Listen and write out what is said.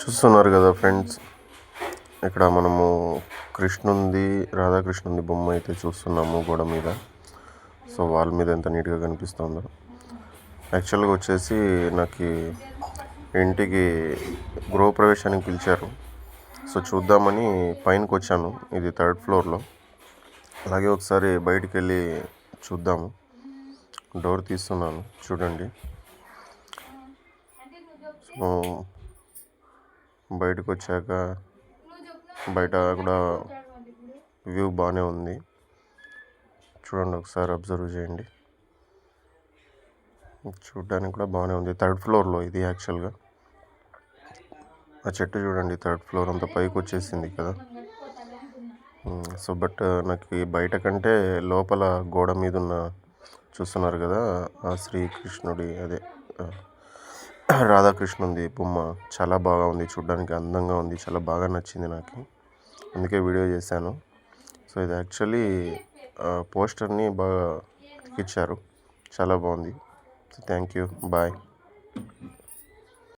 చూస్తున్నారు కదా ఫ్రెండ్స్. ఇక్కడ మనము కృష్ణుంది రాధాకృష్ణుంది బొమ్మ అయితే చూస్తున్నాము గోడ మీద. సో వాళ్ళ మీద ఎంత నీట్గా కనిపిస్తుందో. యాక్చువల్గా వచ్చేసి నాకు ఇంటికి గృహప్రవేశానికి పిలిచారు. సో చూద్దామని పైనకి వచ్చాను ఇది థర్డ్ ఫ్లోర్లో. అలాగే ఒకసారి బయటికి వెళ్ళి చూద్దాము. డోర్ తీస్తున్నాను చూడండి. సో బయటకు వచ్చాక బయట కూడా వ్యూ బాగానే ఉంది. చూడండి ఒకసారి అబ్జర్వ్ చేయండి. చూడడానికి కూడా బాగానే ఉంది. థర్డ్ ఫ్లోర్లో ఇది యాక్చువల్గా. ఆ చెట్టు చూడండి థర్డ్ ఫ్లోర్ అంతా పైకి వచ్చేసింది కదా సో బట్ నాకు బయట కంటే లోపల గోడ మీద ఉన్న చూస్తున్నారు కదా ఆ శ్రీకృష్ణుడి అదే రాధాకృష్ణుంది బొమ్మ చాలా బాగా ఉంది చూడడానికి అందంగా ఉంది చాలా బాగా నచ్చింది నాకు. అందుకే వీడియో చేశాను. సో ఇది యాక్చువల్లీ పోస్టర్ని బాగా ఇచ్చారు. చాలా బాగుంది. Thank you bye